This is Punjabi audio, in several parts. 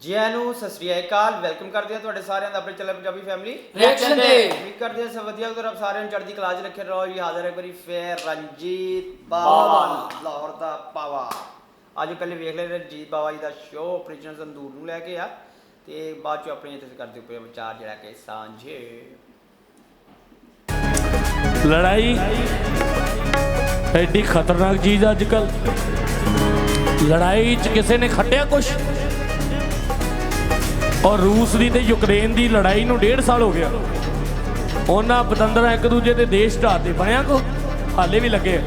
ਜੀ ਨੂੰ ਸਤਿ ਸ੍ਰੀ ਅਕਾਲ ਵੈਲਕਮ ਕਰਦੇ ਹਾਂ ਤੁਹਾਡੇ ਸਾਰਿਆਂ ਦਾ ਆਪਣੇ ਚੈਨਲ ਪੰਜਾਬੀ ਫੈਮਿਲੀ ਰਿਐਕਸ਼ਨ ਦੇ ਉਮੀਦ ਕਰਦੇ ਹਾਂ ਸਭ ਵਧੀਆ ਉਧਰ ਆਪ ਸਾਰਿਆਂ ਨੂੰ ਚੜ੍ਹਦੀ ਕਲਾ 'ਚ ਰੱਖੇ ਰਹੋ ਜੀ ਹਾਜ਼ਰ ਹੈ ਕਰੀ ਫੇਰ ਰਣਜੀਤ ਬਾਵਾ ਲਾਹੌਰ ਦਾ ਪਾਵਾ ਅੱਜ ਪਹਿਲੇ ਵੇਖ ਲੈ ਰਣਜੀਤ ਬਾਵਾ ਜੀ ਦਾ ਸ਼ੋਅ ਆਪਰੇਸ਼ਨ ਸੰਦੂਰ ਨੂੰ ਲੈ ਕੇ ਆ ਤੇ ਬਾਅਦ ਚ ਆਪਣੇ ਇੱਥੇ ਕਰਦੇ ਪਏ ਵਿਚਾਰ ਜਿਹੜਾ ਕਿ ਸਾਂਝੇ। ਲੜਾਈ ਐਡੀ ਖਤਰਨਾਕ ਚੀਜ਼ ਅੱਜ ਕੱਲ ਲੜਾਈ 'ਚ ਕਿਸੇ ਨੇ ਖੱਟਿਆ ਕੁਛ? ਔਰ ਰੂਸ ਦੀ ਤੇ ਯੂਕਰੇਨ ਦੀ ਲੜਾਈ ਨੂੰ ਡੇਢ ਸਾਲ ਹੋ ਗਿਆ। ਉਹਨਾਂ ਪਤੰਦਰਾਂ ਇੱਕ ਦੂਜੇ ਦੇ ਦੇਸ਼ ਢਾਤੇ ਬਣਿਆ ਕੋ, ਹਾਲੇ ਵੀ ਲੱਗੇ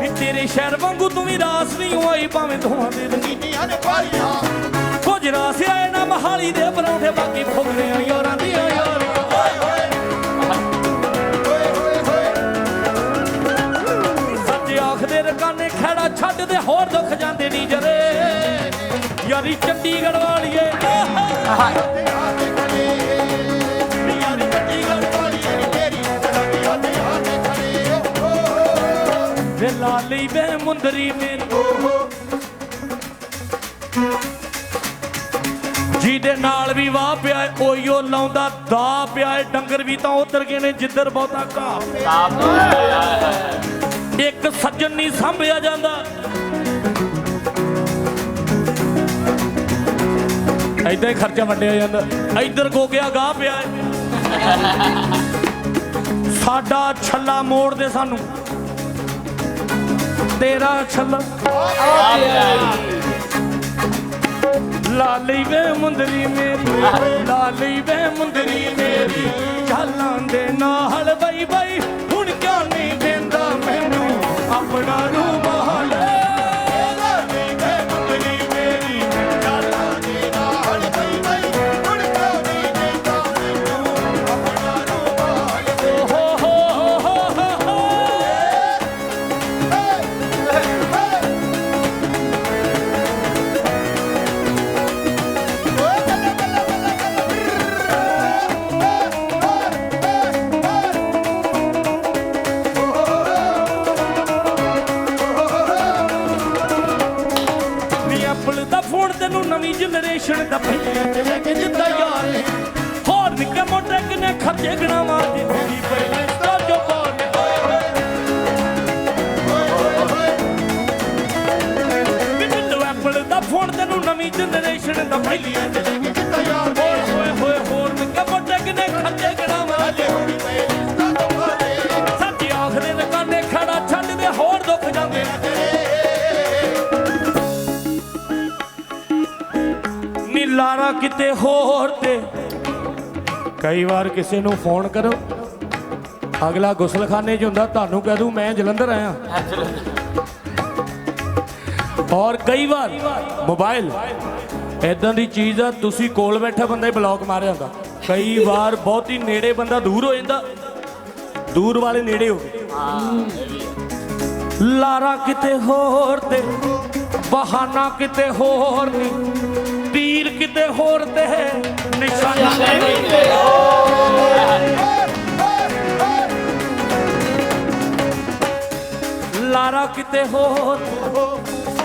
ਵੀ ਤੇਰੇ ਸ਼ਹਿਰ ਵਾਂਗੂ ਤੂੰ ਵੀ ਰਾਸ ਨਹੀਂ ਹੋਈ, ਭਾਵੇਂ ਦੋਹਾਂ ਦੇ ਰੰਗੀਨੀਆਂ ਨੇ ਪਾਲੀਆਂ। ਕੁਝ ਰਾਸ ਆਏ ਨਾ ਮਹਾਲੀ ਦੇ ਪਰੌਂਠੇ ਬਾਕੀ ਫੁਗਰੇ ਯਾਰਾਂ ਦੀਆਂ ਵੇ ਲਾਲੀ ਵੇ ਮੁੰਦਰੀ ਮੇਰੀ। ਜਿਹਦੇ ਨਾਲ ਵੀ ਵਾਹ ਪਿਆ ਏ, ਲਾਉਂਦਾ ਦਾ ਪਿਆ ਡੰਗਰ ਵੀ ਤਾਂ ਉਧਰ ਗਏ ਨੇ ਜਿੱਧਰ ਬਹੁਤਾ ਘਾਹ ਇੱਕ ਸੱਜਣ ਨਹੀਂ ਸੰਭਿਆ ਜਾਂਦਾ। ਐਦਾਂ ਹੀ ਖਰਚਾ ਵੰਡਿਆ ਜਾਂਦਾ। ਇੱਧਰ ਗੋਗਿਆ ਗਾਹ ਪਿਆ ਸਾਡਾ ਛੱਲਾ ਮੋੜ ਦੇ ਸਾਨੂੰ। ਤੇਰਾ ਛੱਲਾ। ਲਾਲੀ ਵੇ ਮੁੰਦਰੀ ਮੇਰੀ, ਲਾਲੀ ਵੇ ਮੁੰਦਰੀ ਮੇਰੀ ਚਾਲਾਂ ਦੇ ਨਾਲ ਬਈ ਬਈ, ਹੁਣ ਕਿਉਂ ਨਹੀਂ ਦਿੰਦਾ ਮੈਨੂੰ? ਆਪਣਾ ਰੂਪ ਫੋਨ ਤੈਨੂੰ ਨਵੀਂ ਜਨਰੇਸ਼ਨ ਦਾ ਪਹਿਲੇ ਤੇ ਲੈ ਯਾਰ ਨੇ। ਹੋਏ ਹੋਏ ਹੋਰ ਨਿੱਕੇ ਮੋਟੇ ਕਿਨੇ ਖਰਚੇ ਗਣਾ ਮਾਰਦੀ ਹੋਈ ਪਹਿਲੇ ਸੱਚੀ ਆਖਦੇ ਨੇ ਖੜਾ ਛੱਡ ਦੇ, ਹੋਰ ਦੁੱਖ ਜਾਂਦੇ ਨੇ। ਤੇਰੇ ਨੀ ਲਾਰਾ ਕਿਤੇ ਹੋਰ ਕਈ ਵਾਰ ਕਿਸੇ ਨੂੰ ਫੋਨ ਕਰੋ। ਅਗਲਾ ਗੁਸਲਖਾਨੇ 'ਚ ਹੁੰਦਾ, ਤੁਹਾਨੂੰ ਕਹਿ ਦੂੰ, ਮੈਂ ਜਲੰਧਰ ਆਇਆ। ਔਰ ਕਈ ਵਾਰ ਮੋਬਾਈਲ ਇਦਾਂ ਦੀ ਚੀਜ਼ ਆ, ਤੁਸੀਂ ਕੋਲ ਬੈਠਾ ਬੰਦਾ ਹੀ ਬਲੌਕ ਮਾਰਿਆ ਹੁੰਦਾ। ਕਈ ਵਾਰ ਬਹੁਤ ਹੀ ਨੇੜੇ ਬੰਦਾ ਦੂਰ ਹੋ ਜਾਂਦਾ, ਦੂਰ ਵਾਲੇ ਨੇੜੇ ਹੋ ਗਏ। ਲਾਰਾ ਕਿਤੇ ਹੋਰ ਤੇ, ਬਹਾਨਾ ਕਿਤੇ ਹੋਰ ਨਹੀਂ ਤੀਰ ਕਿਤੇ ਹੋਰ ਤੇ ਨਿਸ਼ਾਨਾ ਕਿਤੇ ਹੋਰ। ਲਾਰਾ ਕਿਤੇ ਹੋਰ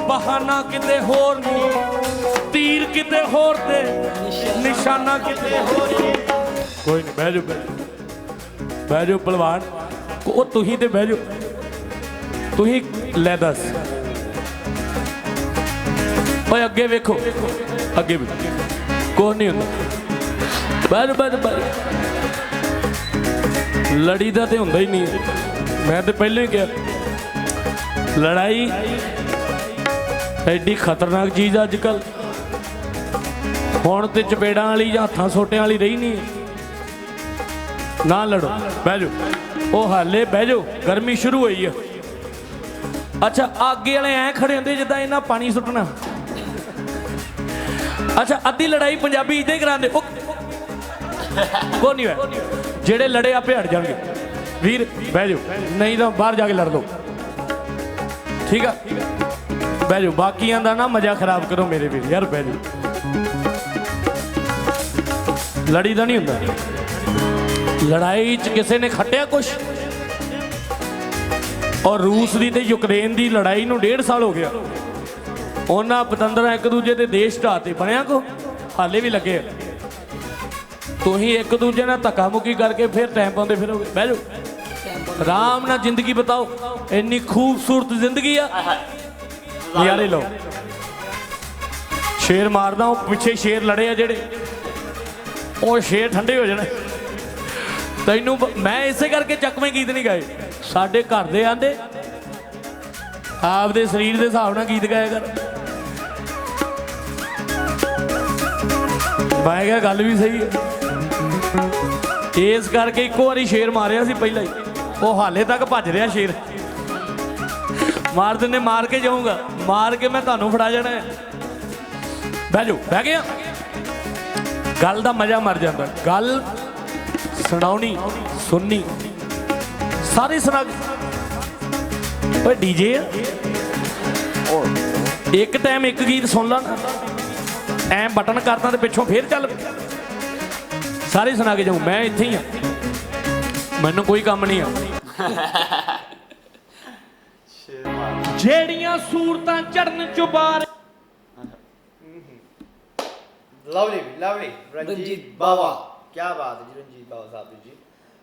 ਬਹਾਨਾ ਕਿਤੇ ਹੋਰ ਨਹੀਂ ਤੀਰ ਕਿਤੇ ਹੋਰ ਤੇ ਨਿਸ਼ਾਨਾ ਕਿਤੇ ਹੋਰ ਕੋਈ ਨਹੀਂ ਬਹਿ ਜਾਓ ਬਹਿ ਜਾਓ। ਬਹਿ ਜਾਓ ਪਹਿਲਵਾਨ। ਉਹ ਤੁਸੀਂ ਤੇ ਬਹਿ ਜਾਓ। ਤੁਸੀਂ ਲੈ ਦੱਸ। ਓਏ ਅੱਗੇ ਵੇਖੋ। ਅੱਗੇ ਵੀ। ਕੋਈ ਨਹੀਂ ਹੁੰਦਾ। ਬਰ ਬਰ ਬਰ ਲੜੀ ਦਾ ਤੇ ਹੁੰਦਾ ਹੀ ਨਹੀਂ। ਮੈਂ ਤੇ ਪਹਿਲਾਂ ਹੀ ਕਿਹਾ, ਲੜਾਈ ਐਡੀ ਖਤਰਨਾਕ ਚੀਜ਼ ਅੱਜ ਕੱਲ ਹੁਣ ਤੇ ਚਪੇੜਾਂ ਵਾਲੀ ਜਾਂ ਹੱਥਾਂ ਸੋਟਿਆਂ ਵਾਲੀ ਰਹੀ ਨਹੀਂ। ਨਾ ਲੜੋ, ਬਹਿ ਜਾਓ ਉਹ ਹਾਲੇ ਬਹਿ ਜਾਓ ਗਰਮੀ ਸ਼ੁਰੂ ਹੋਈ ਆ। ਅੱਛਾ ਆਗੇ ਵਾਲੇ ਐ ਖੜੇ ਹੁੰਦੇ ਜਿੱਦਾਂ ਇਹਨਾਂ ਪਾਣੀ ਸੁੱਟਣਾ। ਅੱਛਾ, ਅੱਧੀ ਲੜਾਈ ਪੰਜਾਬੀ ਇਦਾਂ ਹੀ ਕਰਾਉਂਦੇ। ਉਹ ਕੋ ਨਹੀਂ ਹੋਇਆ। ਜਿਹੜੇ ਲੜੇ ਆਪੇ ਹਟ ਜਾਣਗੇ। ਵੀਰ, ਬਹਿ ਜਾਓ। ਨਹੀਂ ਤਾਂ ਬਾਹਰ ਜਾ ਕੇ ਲੜ ਲਓ। ਠੀਕ ਆ? ਬਹਿ ਜਾਓ। ਬਾਕੀਆਂ ਦਾ ਨਾ ਮਜ਼ਾ ਖਰਾਬ ਕਰੋ ਮੇਰੇ ਵੀਰ। ਯਾਰ ਬਹਿ ਜਾਓ। ਲੜੀ ਦਾ ਨਹੀਂ ਹੁੰਦਾ। ਲੜਾਈ 'ਚ ਕਿਸੇ ਨੇ ਖੱਟਿਆ ਕੁਛ? ਔਰ ਰੂਸ ਦੀ ਤੇ ਯੂਕਰੇਨ ਦੀ ਲੜਾਈ ਨੂੰ ਡੇਢ ਸਾਲ ਹੋ ਗਿਆ। ਉਹਨਾਂ ਪਤੰਦਰਾਂ ਇੱਕ ਦੂਜੇ ਦੇ ਦੇਸ਼ ਢਾਤੇ ਬਣਿਆ ਕੋ? ਹਾਲੇ ਵੀ ਲੱਗੇ ਆ। ਤੁਸੀਂ ਇੱਕ ਦੂਜੇ ਨਾਲ ਧੱਕਾ ਮੁੱਕੀ ਕਰਕੇ ਫਿਰ ਟਾਈਮ ਪਾਉਂਦੇ ਫਿਰੋਗੇ। ਬਹਿ ਜਾਓ। ਆਰਾਮ ਨਾਲ ਜ਼ਿੰਦਗੀ ਬਤਾਓ। ਇੰਨੀ ਖੂਬਸੂਰਤ ਜ਼ਿੰਦਗੀ ਆ। ਨਜ਼ਾਰੇ ਲਓ। ਸ਼ੇਰ ਮਾਰਦਾ, ਉਹ ਪਿੱਛੇ ਸ਼ੇਰ ਲੜੇ ਆ ਜਿਹੜੇ। ਉਹ ਸ਼ੇਰ ਠੰਡੇ ਹੋ ਜਾਣੇ। ਤੈਨੂੰ ਮੈਂ ਇਸੇ ਕਰਕੇ ਚੱਕਵੇਂ ਗੀਤ ਨਹੀਂ ਗਾਏ। ਸਾਡੇ ਘਰ ਦੇ ਆਂਦੇ, ਆਪਦੇ ਸਰੀਰ ਦੇ ਹਿਸਾਬ ਨਾਲ ਗੀਤ ਗਾਇਆ ਕਰ। ਮੈਂ ਕਿਹਾ ਗੱਲ ਵੀ ਸਹੀ ਹੈ। ਇਸ ਕਰਕੇ ਇੱਕੋ ਵਾਰੀ ਸ਼ੇਰ ਮਾਰਿਆ ਸੀ ਪਹਿਲਾਂ ਹੀ। ਉਹ ਹਾਲੇ ਤੱਕ ਭੱਜ ਰਿਹਾ ਸ਼ੇਰ। ਮਾਰ ਦਿੰਦੇ, ਮਾਰ ਕੇ ਜਾਊਂਗਾ। ਮਾਰ ਕੇ ਮੈਂ ਤੁਹਾਨੂੰ ਫੜਾ ਜਾਣਾ ਹੈ। ਬਹਿ ਜਾਓ, ਬਹਿ ਗਿਆ ਗੱਲ ਦਾ ਮਜ਼ਾ ਮਰ ਜਾਂਦਾ। ਗੱਲ ਸੁਣਾਉਣੀ, ਸੁਣਨੀ। ਸਾਰੇ ਸੁਣਾ ਓਏ ਡੀਜੇ ਇੱਕ ਟਾਈਮ ਇੱਕ ਗੀਤ ਸੁਣ ਲਾ ਨਾ। ਐ ਬਟਨ ਕਰਦਾ ਤੇ ਪਿੱਛੋਂ ਫੇਰ ਚੱਲ। ਸਾਰੇ ਸੁਣਾ ਕੇ ਜਾਊਂ ਮੈਂ ਇੱਥੇ ਹੀ ਆ। ਮੈਨੂੰ ਕੋਈ ਕੰਮ ਨਹੀਂ ਆ। ਜਿਹੜੀਆਂ ਸੂਰਤਾਂ ਚੜਨ ਚੁਬਾਰ ਲਵਲੀ ਲਵਲੀ ਰਣਜੀਤ ਬਾਵਾ। ਕੀ ਬਾਤ ਹੈ ਜੀ ਰਣਜੀਤ ਬਾਵਾ ਸਾਹਿਬ ਜੀ।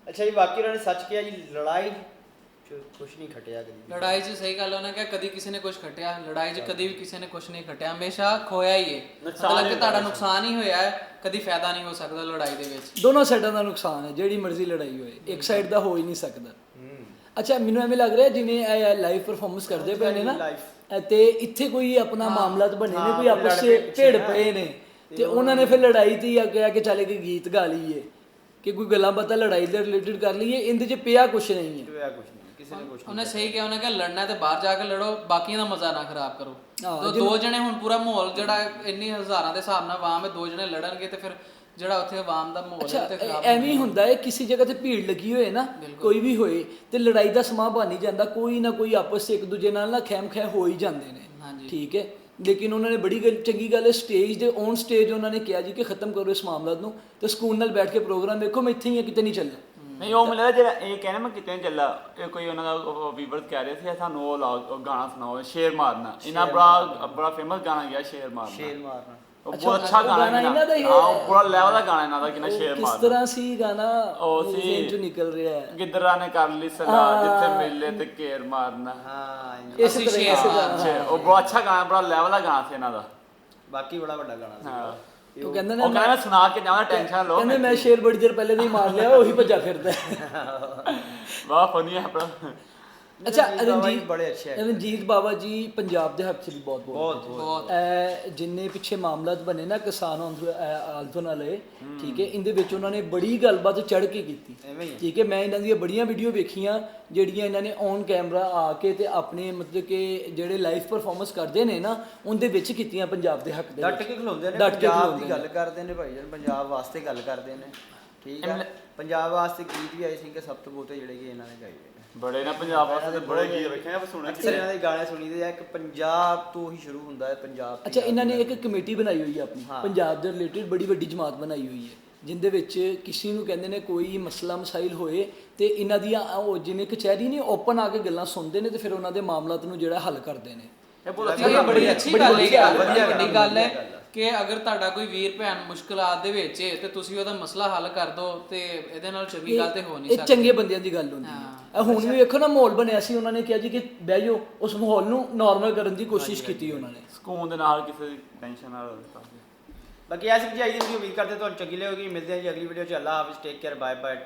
ਅੱਛਾ ਜੀ ਬਾਕੀ ਉਹਨਾਂ ਨੇ ਸੱਚ ਕਿਹਾ ਜੀ ਲੜਾਈ ਕੁਝ ਨਹੀਂ ਖਟਿਆ ਕਦੀ। ਲੜਾਈ 'ਚ ਸਹੀ ਗੱਲ ਉਹਨਾਂ ਕਿਹਾ ਕਦੀ ਕਿਸੇ ਨੇ ਕੁਝ ਖਟਿਆ ਲੜਾਈ 'ਚ ਕਦੀ ਵੀ ਕਿਸੇ ਨੇ ਕੁਝ ਨਹੀਂ ਖਟਿਆ ਹਮੇਸ਼ਾ ਖੋਇਆ ਹੀ ਹੈ ਮਤਲਬ ਕਿ ਤੁਹਾਡਾ ਨੁਕਸਾਨ ਹੀ ਹੋਇਆ ਹੈ ਕਦੀ ਫਾਇਦਾ ਨਹੀਂ ਹੋ ਸਕਦਾ ਲੜਾਈ ਦੇ ਵਿੱਚ। ਦੋਨੋਂ ਸਾਈਡਾਂ ਦਾ ਨੁਕਸਾਨ ਹੈ ਜਿਹੜੀ ਮਰਜ਼ੀ ਲੜਾਈ ਹੋਏ ਇੱਕ ਸਾਈਡ ਦਾ ਹੋ ਹੀ ਨਹੀਂ ਸਕਦਾ। ਅੱਛਾ ਮੈਨੂੰ ਐਵੇਂ ਲੱਗ ਰਿਹਾ ਜਿਵੇਂ ਇਹ ਲਾਈਵ ਪਰਫਾਰਮੈਂਸ ਕਰਦੇ ਪਏ ਨੇ ਨਾ ਤੇ ਇੱਥੇ ਕੋਈ ਆਪਣਾ ਮਾਮਲਾ ਤਾਂ ਬਣੇ ਨੇ ਕੋਈ ਆਪਸ ਵਿੱਚ ਭੇੜ ਨਾ। ਪਏ ਨੇ। ਤੇ ਉਹਨਾਂ ਨੇ ਫਿਰ ਲੜਾਈ ਤੇ ਆ ਕੇ ਚੱਲੇ ਕਿ ਗੀਤ ਗਾ ਲਈਏ ਕਿ ਕੋਈ ਗੱਲਾਂ ਬਾਤਾਂ ਲੜਾਈ ਦੇ ਰਿਲੇਟਡ ਕਰ ਲਈਏ ਇਹਦੇ 'ਚ ਪਿਆ ਕੁਛ ਨਹੀਂ ਹੈ। ਹੋਇਆ ਕੁਝ ਨਹੀਂ। ਕਿਸੇ ਨੇ ਕੁਝ ਉਹਨੇ ਸਹੀ ਕਿਹਾ ਉਹਨੇ ਕਿਹਾ ਲੜਨਾ ਤੇ ਬਾਹਰ ਜਾ ਕੇ ਲੜੋ ਬਾਕੀਆਂ ਦਾ ਮਜ਼ਾ ਨਾ ਖਰਾਬ ਕਰੋ। ਹਾਂ, ਦੋ ਜਣੇ ਹੁਣ ਪੂਰਾ ਮਾਹੌਲ ਜਿਹੜਾ ਇੰਨੀ ਹਜ਼ਾਰਾਂ ਦੇ ਹਿਸਾਬ ਨਾਲ ਆਵਾਮ ਹੈ ਦੋ ਜਣੇ ਲੜਨਗੇ ਤੇ ਫਿਰ ਜਿਹੜਾ ਉੱਥੇ ਆਵਾਮ ਦਾ ਮਾਹੌਲ ਹੈ ਤੇ ਖਰਾਬ ਐਵੇਂ ਹੀ ਹੁੰਦਾ ਹੈ ਕਿਸੇ ਜਗ੍ਹਾ ਤੇ ਭੀੜ ਲੱਗੀ ਹੋਏ ਨਾ ਕੋਈ ਵੀ ਹੋਏ ਤੇ ਲੜਾਈ ਦਾ ਸਮਾਂ ਬਣ ਹੀ ਜਾਂਦਾ ਕੋਈ ਨਾ ਕੋਈ ਆਪਸ 'ਚ ਇੱਕ ਦੂਜੇ ਨਾਲ ਨਾ ਖੈਮ ਖੈ ਹੋ ਹੀ ਜਾਂਦੇ ਨੇ। ਹਾਂਜੀ। ਠੀਕ ਹੈ ਲੇਕਿਨ ਉਹਨਾਂ ਨੇ ਬੜੀ ਚੰਗੀ ਗੱਲ ਹੈ ਸਟੇਜ ਦੇ ਔਨ ਸਟੇਜ ਉਹਨਾਂ ਨੇ ਕਿਹਾ ਜੀ ਕਿ ਖਤਮ ਕਰੋ ਇਸ ਮਾਮਲਾ ਨੂੰ ਤੇ ਸਕੂਨ ਨਾਲ ਬੈਠ ਕੇ ਪ੍ਰੋਗਰਾਮ ਵੇਖੋ ਮੈਂ ਇੱਥੇ ਹੀ ਹਾਂ ਕਿਤੇ ਨਹੀਂ ਚੱਲਿਆ ਨਹੀਂ ਉਹ ਮਿਲਦਾ ਜਿਹੜਾ ਇਹ ਕਹਿੰਦਾ ਮੈਂ ਕਿਤੇ ਨਹੀਂ ਚੱਲਾ ਇਹ ਕੋਈ ਉਹਨਾਂ ਦਾ ਵੀਵਰ ਕਹਿ ਰਿਹਾ ਸੀ ਸਾਨੂੰ ਉਹ ਲਾਓ ਉਹ ਗਾਣਾ ਸੁਣਾਓ ਸ਼ੇਰ ਮਾਰਨਾ। ਇਹਨਾਂ ਬੜਾ ਬੜਾ ਫੇਮਸ ਗਾਣਾ ਗਿਆ ਸ਼ੇਰ ਮਾਰਨਾ। ਸ਼ੇਰ ਮਾਰਨਾ। ਉਹ ਬਹੁਤ ਅੱਛਾ ਉਹ ਗਾਣਾ ਗਾਣਾ ਇਹਨਾਂ ਦਾ ਹੀ ਦਾ। ਹੈ। ਹਾਂ ਉਹ ਬੜਾ ਲੈਵਲ ਦਾ ਗਾਣਾ ਇਹਨਾਂ ਦਾ ਕਿੰਨਾ ਸ਼ੇਰ ਕਿਸ ਮਾਰਨਾ। ਤਰ੍ਹਾਂ ਸੀ ਗਾਣਾ? ਉਹ ਮੇਰੇ ਸੀ- ਜ਼ਹਿਨ ਚੋਂ ਨਿਕਲ ਰਿਹਾ ਹੈ। ਗਿੱਦਰਾਂ ਨੇ ਕਰ ਲਈ ਸਲਾਹ ਜਿੱਥੇ ਮਿਲੇ ਤੇ ਕੇਰ ਮਾਰਨਾ। ਹਾਂ ਇਸ ਅਸੀਂ ਤਰ੍ਹਾਂ ਸ਼ੇਰ ਅੱਛਾ, ਉਹ ਬੜਾ ਅੱਛਾ ਗਾਣਾ ਬੜਾ ਲੈਵਲ ਦਾ ਗਾਣਾ ਸੀ ਇਹਨਾਂ ਦਾ। ਬਾਕੀ ਬੜਾ ਵੱਡਾ ਗਾਣਾ ਸੀ। ਹਾਂ। ਉਹ ਕਹਿੰਦਾ ਉਹ ਨਾ ਕਹਿੰਦਾ ਮੈਂ ਸੁਣਾ ਕੇ ਜਾਵਾਂ ਟੈਨਸ਼ਨ ਲਓ ਕਹਿੰਦੇ ਮੈਂ ਸ਼ੇਰ ਬੜੀ ਦੇਰ ਪਹਿਲੇ ਨਹੀਂ ਮਾਰ ਲਿਆ ਉਹੀ ਭੱਜਾ ਫਿਰਦਾ। ਵਾਹ ਫਨੀ ਹੈ ਆਪਣਾ ਅੱਛਾ ਰਣਜੀਤ ਬਾਵਾ ਬੜੇ ਅੱਛੇ ਹੈ ਰਣਜੀਤ ਬਾਬਾ ਜੀ ਪੰਜਾਬ ਦੇ ਹੱਕ 'ਚ ਵੀ ਬਹੁਤ ਬਹੁਤ ਬਹੁਤ ਇਹ ਜਿੰਨੇ ਪਿੱਛੇ ਮਾਮਲਾਤ ਬਣੇ ਨਾ ਕਿਸਾਨ ਆਲਥੋਨ ਵਾਲੇ ਠੀਕ ਹੈ ਇਹਦੇ ਵਿੱਚ ਉਹਨਾਂ ਨੇ ਬੜੀ ਗੱਲਬਾਤ ਚੜ ਕੇ ਕੀਤੀ। ਠੀਕ ਹੈ ਮੈਂ ਇਹਨਾਂ ਦੀਆਂ ਬੜੀਆਂ ਵੀਡੀਓ ਵੇਖੀਆਂ ਜਿਹੜੀਆਂ ਇਹਨਾਂ ਨੇ ਔਨ ਕੈਮਰਾ ਆ ਕੇ ਤੇ ਆਪਣੇ ਮਤਲਬ ਕਿ ਜਿਹੜੇ ਲਾਈਵ ਪਰਫਾਰਮੈਂਸ ਕਰਦੇ ਨੇ ਨਾ ਉਹਦੇ ਵਿੱਚ ਕੀਤੀਆਂ ਪੰਜਾਬ ਦੇ ਹੱਕ ਦੇ ਡਟ ਕੇ ਖਲੋਂਦੇ ਨੇ ਡਟ ਕੇ ਪੰਜਾਬ ਦੀ ਗੱਲ ਕਰਦੇ ਨੇ ਭਾਈ ਜਾਨ ਪੰਜਾਬ ਵਾਸਤੇ ਗੱਲ ਕਰਦੇ ਨੇ। ਠੀਕ ਹੈ ਪੰਜਾਬ ਵਾਸਤੇ ਗੀਤ ਵੀ ਆਏ ਸੀ ਕਿ ਸਭ ਤੋਂ ਬਹੁਤੇ ਜਿਹੜੇ ਕਿ ਇਹਨਾਂ ਨੇ ਗਾਏ ਬੜੇ ਨਾ ਪੰਜਾਬ ਵਾਸਤੇ ਤੇ ਬੜੇ ਗੀਤ ਰੱਖੇ ਆ ਸੁਣੇ ਅਕਸਰ ਇਹਨਾਂ ਦੇ ਗਾਣੇ ਸੁਣੀਦੇ ਆ ਕਿ ਪੰਜਾਬ ਤੋਂ ਹੀ ਸ਼ੁਰੂ ਹੁੰਦਾ ਹੈ ਪੰਜਾਬ ਅੱਛਾ ਇਹਨਾਂ ਨੇ ਇੱਕ ਕਮੇਟੀ ਬਣਾਈ ਹੋਈ ਹੈ ਆਪਣੀ। ਪੰਜਾਬ ਦੇ ਰਿਲੇਟਡ ਬੜੀ ਵੱਡੀ ਜਮਾਤ ਬਣਾਈ ਹੋਈ ਹੈ ਜਿੰਦੇ ਵਿੱਚ ਕਿਸੇ ਨੂੰ ਕਹਿੰਦੇ ਨੇ ਕੋਈ ਮਸਲਾ ਮਸਾਇਲ ਹੋਏ ਤੇ ਇਹਨਾਂ ਦੀਆਂ ਉਹ ਜਿਵੇਂ ਕਚਹਿਰੀ ਨੇ ਓਪਨ ਆ ਕੇ ਗੱਲਾਂ ਸੁਣਦੇ ਨੇ ਤੇ ਫਿਰ ਉਹਨਾਂ ਦੇ ਮਾਮਲਾਤ ਨੂੰ ਜਿਹੜਾ ਹੱਲ ਕਰਦੇ ਨੇ। ਇਹ ਬਹੁਤ ਬੜੀ ਅੱਛੀ ਗੱਲ ਹੈ ਵਧੀਆ- ਵੱਡੀ ਗੱਲ ਹੈ। ਕਿ ਅਗਰ ਤੁਹਾਡਾ ਕੋਈ ਵੀਰ ਭੈਣ ਮੁਸ਼ਕਲਾਤ ਦੇ ਵਿੱਚ ਹੈ ਤੇ ਤੁਸੀਂ ਉਹਦਾ ਮਸਲਾ ਹੱਲ ਕਰ ਦੋ ਤੇ ਇਹਦੇ ਨਾਲ ਚੰਗੀ ਗੱਲ ਤੇ ਹੋ ਨਹੀਂ ਇਹ ਸਕਦੀ। ਚੰਗੇ ਬੰਦਿਆਂ ਦੀ ਗੱਲ ਹੁੰਦੀ ਹੈ। ਇਹ ਹੁਣ ਵੀ ਵੇਖੋ ਨਾ ਮਾਹੌਲ ਬਣਿਆ ਸੀ ਉਹਨਾਂ ਨੇ ਕਿਹਾ ਜੀ ਕਿ ਬਹਿ ਜਾਓ ਉਸ ਮਾਹੌਲ ਨੂੰ ਨਾਰਮਲ ਕਰਨ ਦੀ ਕੋਸ਼ਿਸ਼ ਕੀਤੀ ਉਹਨਾਂ ਨੇ। ਸਕੂਨ ਦੇ ਨਾਲ ਕਿਸੇ ਦੀ ਟੈਨਸ਼ਨ ਨਾਲ ਬਾਕੀ ਐਸੀ ਜੀ ਆਈ ਦੀ ਉਮੀਦ ਕਰਦੇ ਤੁਹਾਨੂੰ ਚੰਗੀ ਲੱਗੇਗੀ। ਮਿਲਦੇ ਹਾਂ ਜੀ ਅਗਲੀ ਵੀਡੀਓ ਚ। ਅੱਲਾਹ ਹਾਫਿਜ਼ ਟੇਕ ਕੇਅਰ ਬਾਏ ਬਾਏ